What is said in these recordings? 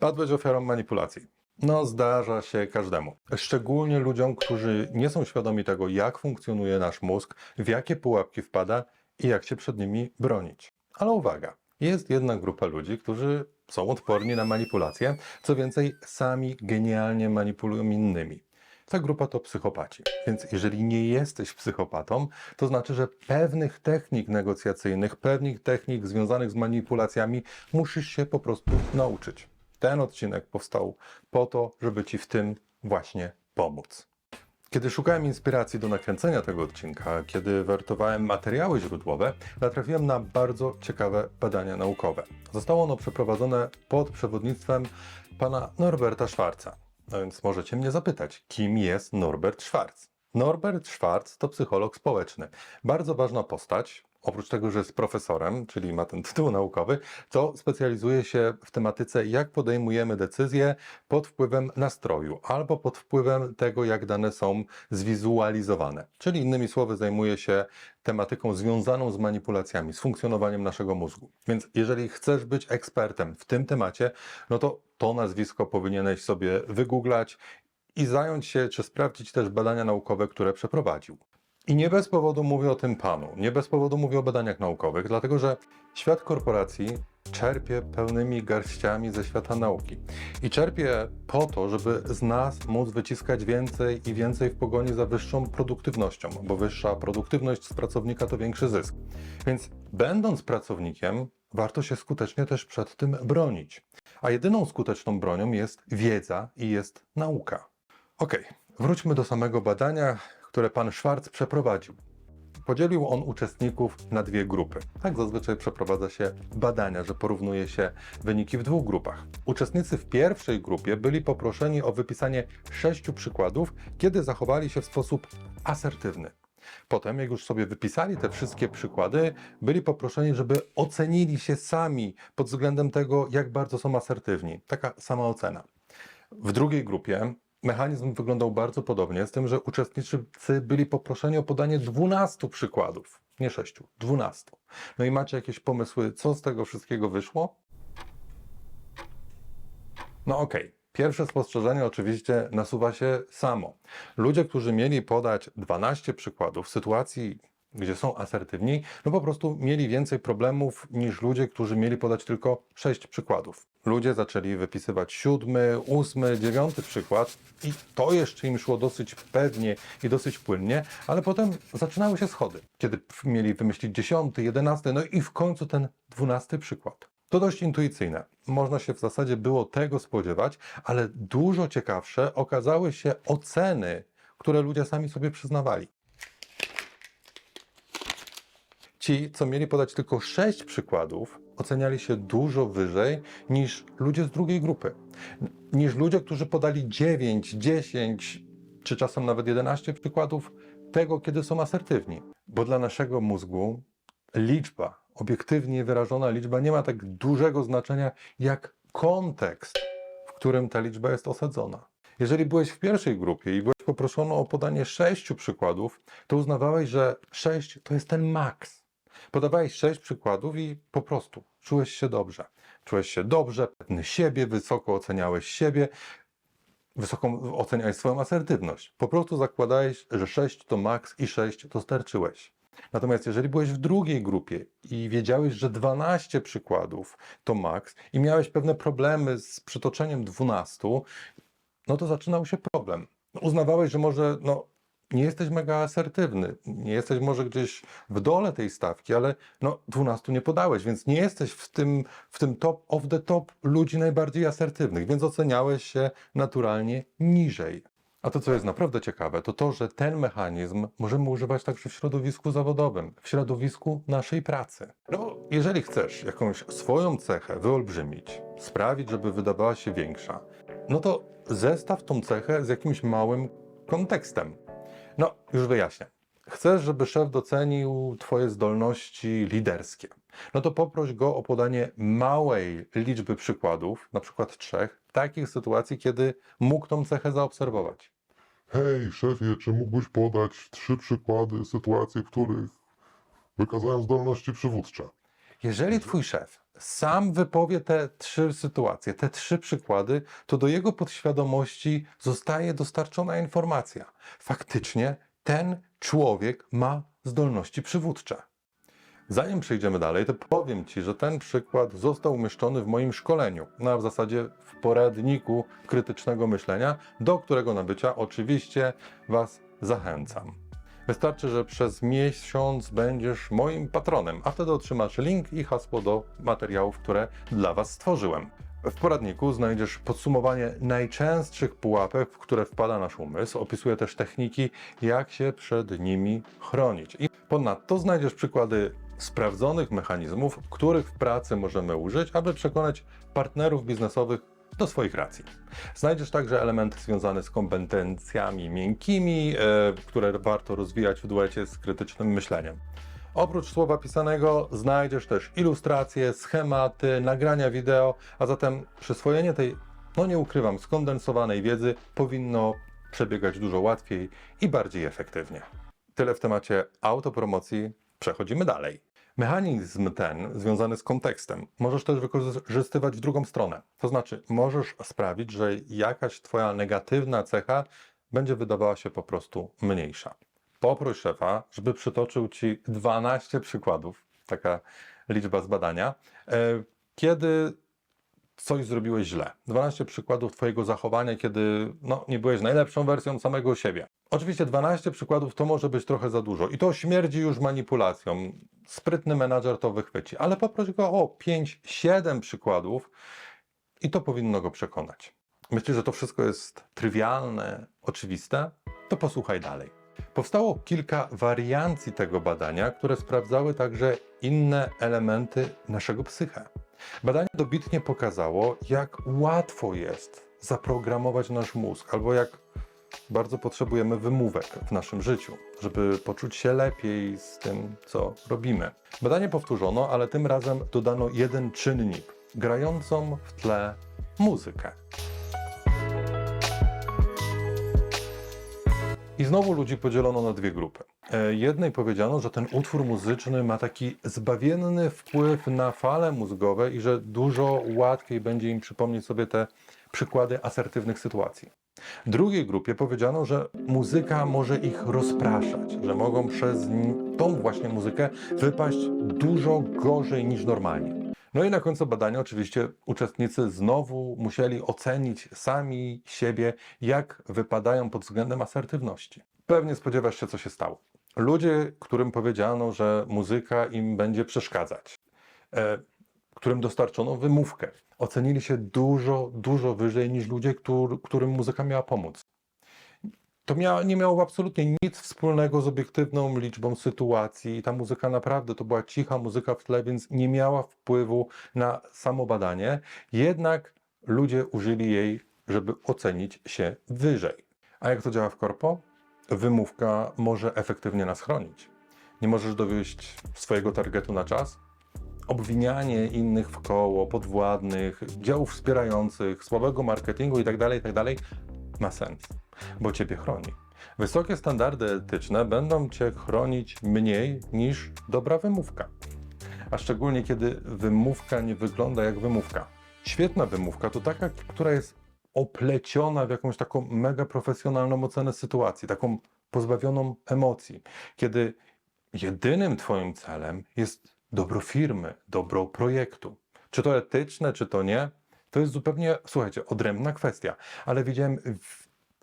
Padłeś ofiarą manipulacji. No, zdarza się każdemu. Szczególnie ludziom, którzy nie są świadomi tego, jak funkcjonuje nasz mózg, w jakie pułapki wpada i jak się przed nimi bronić. Ale uwaga, jest jedna grupa ludzi, którzy są odporni na manipulacje, co więcej, sami genialnie manipulują innymi. Ta grupa to psychopaci. Więc jeżeli nie jesteś psychopatą, to znaczy, że pewnych technik negocjacyjnych, pewnych technik związanych z manipulacjami musisz się po prostu nauczyć. Ten odcinek powstał po to, żeby Ci w tym właśnie pomóc. Kiedy szukałem inspiracji do nakręcenia tego odcinka, kiedy wertowałem materiały źródłowe, natrafiłem na bardzo ciekawe badania naukowe. Zostało ono przeprowadzone pod przewodnictwem pana Norberta Schwarza. No więc możecie mnie zapytać, kim jest Norbert Schwarz? Norbert Schwarz to psycholog społeczny. Bardzo ważna postać. Oprócz tego, że jest profesorem, czyli ma ten tytuł naukowy, to specjalizuje się w tematyce, jak podejmujemy decyzje pod wpływem nastroju albo pod wpływem tego, jak dane są zwizualizowane. Czyli innymi słowy, zajmuje się tematyką związaną z manipulacjami, z funkcjonowaniem naszego mózgu. Więc jeżeli chcesz być ekspertem w tym temacie, no to to nazwisko powinieneś sobie wygooglać i zająć się, czy sprawdzić też badania naukowe, które przeprowadził. I nie bez powodu mówię o tym panu, nie bez powodu mówię o badaniach naukowych, dlatego że świat korporacji czerpie pełnymi garściami ze świata nauki. I czerpie po to, żeby z nas móc wyciskać więcej i więcej w pogoni za wyższą produktywnością, bo wyższa produktywność z pracownika to większy zysk. Więc będąc pracownikiem, warto się skutecznie też przed tym bronić. A jedyną skuteczną bronią jest wiedza i jest nauka. Okej, wróćmy do samego badania, które pan Schwarz przeprowadził. Podzielił on uczestników na dwie grupy. Tak zazwyczaj przeprowadza się badania, że porównuje się wyniki w dwóch grupach. Uczestnicy w pierwszej grupie byli poproszeni o wypisanie sześciu przykładów, kiedy zachowali się w sposób asertywny. Potem, jak już sobie wypisali te wszystkie przykłady, byli poproszeni, żeby ocenili się sami pod względem tego, jak bardzo są asertywni. Taka sama ocena. W drugiej grupie mechanizm wyglądał bardzo podobnie, z tym, że uczestnicy byli poproszeni o podanie 12 przykładów. Nie 6, 12. No i macie jakieś pomysły, co z tego wszystkiego wyszło? No okej. Pierwsze spostrzeżenie oczywiście nasuwa się samo. Ludzie, którzy mieli podać 12 przykładów sytuacji, gdzie są asertywni, no po prostu mieli więcej problemów niż ludzie, którzy mieli podać tylko 6 przykładów. Ludzie zaczęli wypisywać siódmy, ósmy, dziewiąty przykład i to jeszcze im szło dosyć pewnie i dosyć płynnie, ale potem zaczynały się schody, kiedy mieli wymyślić dziesiąty, jedenasty, no i w końcu ten dwunasty przykład. To dość intuicyjne. Można się w zasadzie było tego spodziewać, ale dużo ciekawsze okazały się oceny, które ludzie sami sobie przyznawali. Ci, co mieli podać tylko 6 przykładów, oceniali się dużo wyżej niż ludzie z drugiej grupy. Niż ludzie, którzy podali 9, 10 czy czasem nawet 11 przykładów tego, kiedy są asertywni. Bo dla naszego mózgu liczba, obiektywnie wyrażona liczba, nie ma tak dużego znaczenia jak kontekst, w którym ta liczba jest osadzona. Jeżeli byłeś w pierwszej grupie i byłeś poproszony o podanie sześciu przykładów, to uznawałeś, że sześć to jest ten maks. Podawałeś sześć przykładów i po prostu czułeś się dobrze. Czułeś się dobrze, pewny siebie, wysoko oceniałeś siebie, wysoko oceniałeś swoją asertywność. Po prostu zakładałeś, że 6 to maks i 6 to starczyłeś. Natomiast jeżeli byłeś w drugiej grupie i wiedziałeś, że 12 przykładów to maks i miałeś pewne problemy z przytoczeniem 12, no to zaczynał się problem. Uznawałeś, że może no, nie jesteś mega asertywny, nie jesteś może gdzieś w dole tej stawki, ale no 12 nie podałeś, więc nie jesteś w tym, w tym top of the top ludzi najbardziej asertywnych, więc oceniałeś się naturalnie niżej. A to, co jest naprawdę ciekawe, to to, że ten mechanizm możemy używać także w środowisku zawodowym, w środowisku naszej pracy. No, jeżeli chcesz jakąś swoją cechę wyolbrzymić, sprawić, żeby wydawała się większa, no to zestaw tą cechę z jakimś małym kontekstem. No, już wyjaśnię. Chcesz, żeby szef docenił Twoje zdolności liderskie. No to poproś go o podanie małej liczby przykładów, na przykład trzech, takich sytuacji, kiedy mógł tą cechę zaobserwować. Hej, szefie, czy mógłbyś podać trzy przykłady sytuacji, w których wykazałem zdolności przywódcze? Jeżeli twój szef sam wypowie te trzy sytuacje, te trzy przykłady, to do jego podświadomości zostaje dostarczona informacja. Faktycznie ten człowiek ma zdolności przywódcze. Zanim przejdziemy dalej, to powiem Ci, że ten przykład został umieszczony w moim szkoleniu, na w zasadzie w poradniku krytycznego myślenia, do którego nabycia oczywiście Was zachęcam. Wystarczy, że przez miesiąc będziesz moim patronem, a wtedy otrzymasz link i hasło do materiałów, które dla Was stworzyłem. W poradniku znajdziesz podsumowanie najczęstszych pułapek, w które wpada nasz umysł. Opisuję też techniki, jak się przed nimi chronić. I ponadto znajdziesz przykłady sprawdzonych mechanizmów, których w pracy możemy użyć, aby przekonać partnerów biznesowych do swoich racji. Znajdziesz także elementy związane z kompetencjami miękkimi, e, które warto rozwijać w duecie z krytycznym myśleniem. Oprócz słowa pisanego znajdziesz też ilustracje, schematy, nagrania wideo, a zatem przyswojenie tej, no nie ukrywam, skondensowanej wiedzy powinno przebiegać dużo łatwiej i bardziej efektywnie. Tyle w temacie autopromocji. Przechodzimy dalej. Mechanizm ten, związany z kontekstem, możesz też wykorzystywać w drugą stronę. To znaczy, możesz sprawić, że jakaś Twoja negatywna cecha będzie wydawała się po prostu mniejsza. Poproś szefa, żeby przytoczył Ci 12 przykładów, taka liczba z badania, e, kiedy coś zrobiłeś źle. 12 przykładów Twojego zachowania, kiedy no, nie byłeś najlepszą wersją samego siebie. Oczywiście 12 przykładów to może być trochę za dużo i to śmierdzi już manipulacją. Sprytny menadżer to wychwyci, ale poproś go o 5-7 przykładów i to powinno go przekonać. Myślisz, że to wszystko jest trywialne, oczywiste? To posłuchaj dalej. Powstało kilka wariancji tego badania, które sprawdzały także inne elementy naszego psyche. Badanie dobitnie pokazało, jak łatwo jest zaprogramować nasz mózg, albo jak bardzo potrzebujemy wymówek w naszym życiu, żeby poczuć się lepiej z tym, co robimy. Badanie powtórzono, ale tym razem dodano jeden czynnik grającą w tle muzykę. I znowu ludzi podzielono na dwie grupy. E, Jednej powiedziano, że ten utwór muzyczny ma taki zbawienny wpływ na fale mózgowe i że dużo łatwiej będzie im przypomnieć sobie te przykłady asertywnych sytuacji. Drugiej grupie powiedziano, że muzyka może ich rozpraszać, że mogą przez tą właśnie muzykę wypaść dużo gorzej niż normalnie. No i na końcu badania oczywiście uczestnicy znowu musieli ocenić sami siebie, jak wypadają pod względem asertywności. Pewnie spodziewasz się, co się stało. Ludzie, którym powiedziano, że muzyka im będzie przeszkadzać, e, którym dostarczono wymówkę, ocenili się dużo, dużo wyżej niż ludzie, któr, którym muzyka miała pomóc. To mia, nie miało absolutnie nic wspólnego z obiektywną liczbą sytuacji. I ta muzyka naprawdę to była cicha muzyka w tle, więc nie miała wpływu na samo badanie. Jednak ludzie użyli jej, żeby ocenić się wyżej. A jak to działa w korpo? Wymówka może efektywnie nas chronić. Nie możesz dowieść swojego targetu na czas? Obwinianie innych w koło, podwładnych, działów wspierających, słabego marketingu itd., itd. ma sens bo Ciebie chroni. Wysokie standardy etyczne będą Cię chronić mniej niż dobra wymówka. A szczególnie kiedy wymówka nie wygląda jak wymówka. Świetna wymówka to taka, która jest opleciona w jakąś taką mega profesjonalną ocenę sytuacji, taką pozbawioną emocji, kiedy jedynym Twoim celem jest dobro firmy, dobro projektu. Czy to etyczne, czy to nie, to jest zupełnie, słuchajcie, odrębna kwestia, ale widziałem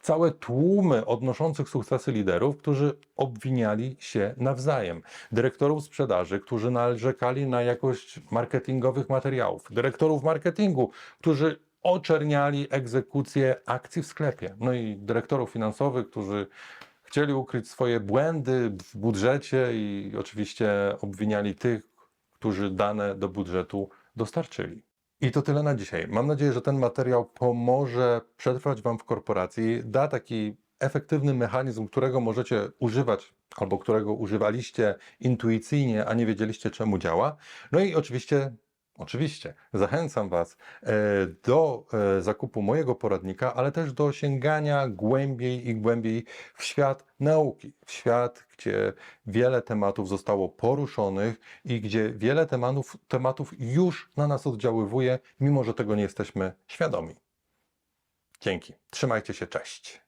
całe tłumy odnoszących sukcesy liderów, którzy obwiniali się nawzajem. Dyrektorów sprzedaży, którzy narzekali na jakość marketingowych materiałów. Dyrektorów marketingu, którzy oczerniali egzekucję akcji w sklepie. No i dyrektorów finansowych, którzy chcieli ukryć swoje błędy w budżecie i oczywiście obwiniali tych, którzy dane do budżetu dostarczyli. I to tyle na dzisiaj. Mam nadzieję, że ten materiał pomoże przetrwać Wam w korporacji, da taki efektywny mechanizm, którego możecie używać albo którego używaliście intuicyjnie, a nie wiedzieliście czemu działa. No i oczywiście Oczywiście, zachęcam Was e, do e, zakupu mojego poradnika, ale też do sięgania głębiej i głębiej w świat nauki, w świat, gdzie wiele tematów zostało poruszonych i gdzie wiele tematów, tematów już na nas oddziaływuje, mimo że tego nie jesteśmy świadomi. Dzięki. Trzymajcie się, cześć.